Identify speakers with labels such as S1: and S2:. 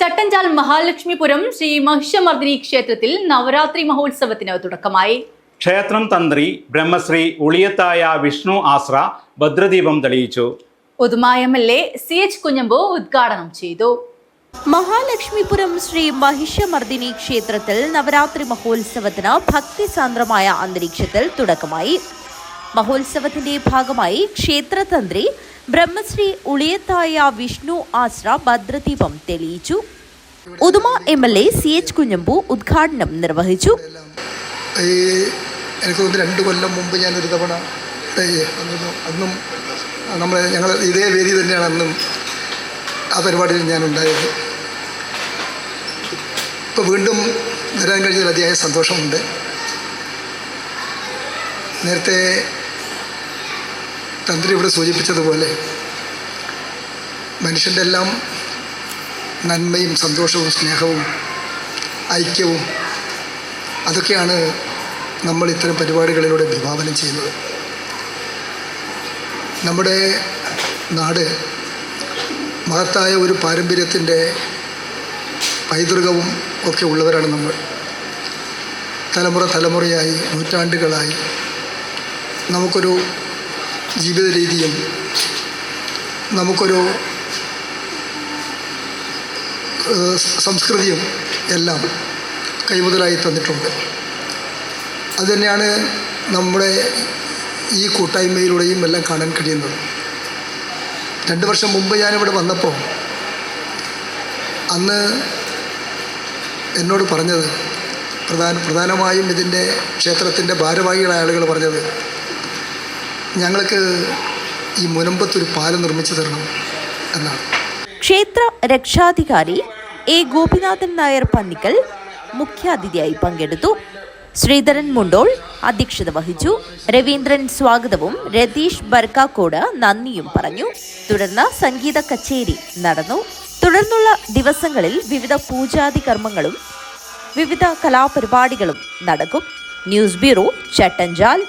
S1: ചട്ടഞ്ചാൽ മഹാലക്ഷ്മിപുരം ശ്രീ മഹിഷമർദിനി ക്ഷേത്രത്തിൽ നവരാത്രി മഹോത്സവത്തിന് തുടക്കമായി.
S2: ക്ഷേത്രം തന്ത്രി ബ്രഹ്മശ്രീ ഉളിയത്തായ വിഷ്ണു ആശ്ര ഭദ്രദീപം തെളിയിച്ചു.
S1: Uduma M L A C H Kunhambu ഉദ്ഘാടനം ചെയ്തു.
S3: മഹാലക്ഷ്മിപുരം ശ്രീ മഹിഷമർദിനി ക്ഷേത്രത്തിൽ നവരാത്രി മഹോത്സവത്തിന് ഭക്തിസാന്ദ്രമായ അന്തരീക്ഷത്തിൽ തുടക്കമായി. മഹോത്സവത്തിന്റെ ഭാഗമായി ക്ഷേത്രതന്ത്രി ബ്രഹ്മശ്രീ ഉളിയത്തായ വിഷ്ണു ആശ്ര ഭദ്രദീപം തെളിയിച്ചു. Uduma M L A C H Kunhambu ഉദ്ഘാടനം നിർവഹിച്ചു.
S4: എനിക്ക് തോന്നുന്നു രണ്ട് കൊല്ലം മുമ്പ് ഞാനൊരു തവണ അന്നും നമ്മൾ ഞങ്ങൾ ഇതേ വേദി തന്നെയാണ് അന്നും ആ പരിപാടിയിൽ ഞാൻ ഉണ്ടായത് ഇപ്പോൾ വീണ്ടും വരാൻ കഴിഞ്ഞതിൽ അതിയായ സന്തോഷമുണ്ട്. നേരത്തെ തന്ത്രി ഇവിടെ സൂചിപ്പിച്ചതുപോലെ മനുഷ്യന്റെ എല്ലാം നന്മയും സന്തോഷവും സ്നേഹവും ഐക്യവും അതൊക്കെയാണ് നമ്മൾ ഇത്തരം പരിപാടികളിലൂടെ വിഭാവനം ചെയ്യുന്നത്. നമ്മുടെ നാട് മഹത്തായ ഒരു പാരമ്പര്യത്തിന്റെ പൈതൃകവും ഒക്കെ ഉള്ളവരാണ് നമ്മൾ. തലമുറ തലമുറയായി നൂറ്റാണ്ടുകളായി നമുക്കൊരു ജീവിത രീതിയും നമുക്കൊരു സംസ്കൃതിയും എല്ലാം കൈമുതലായി തന്നിട്ടുണ്ട്. അതുതന്നെയാണ് നമ്മുടെ ഈ കൂട്ടായ്മയിലൂടെയും എല്ലാം കാണാൻ കഴിയുന്നത്. രണ്ട് വർഷം മുമ്പ് ഞാനിവിടെ വന്നപ്പോൾ അന്ന് എന്നോട് പറഞ്ഞത് പ്രധാന പ്രധാനമായും ഇതിന്റെ ക്ഷേത്രത്തിന്റെ ഭാരവാഹികളായ ആളുകൾ പറഞ്ഞത് ഞങ്ങൾക്ക് ഈ മുനമ്പത്തൊരു പാലം നിർമ്മിച്ചു തരണം എന്നാണ്.
S3: ക്ഷേത്ര രക്ഷാധികാരി എ ഗോപിനാഥൻ നായർ പന്നിക്കൽ മുഖ്യാതിഥിയായി പങ്കെടുത്തു. ശ്രീധരൻ മുണ്ടോൾ അധ്യക്ഷത വഹിച്ചു. രവീന്ദ്രൻ സ്വാഗതവും രതീഷ് ബർക്കാക്കോട് നന്ദിയും പറഞ്ഞു. തുടർന്ന് സംഗീത കച്ചേരി നടന്നു. തുടർന്നുള്ള ദിവസങ്ങളിൽ വിവിധ പൂജാതി കർമ്മങ്ങളും വിവിധ കലാപരിപാടികളും നടക്കും. News bureau Chattanchal.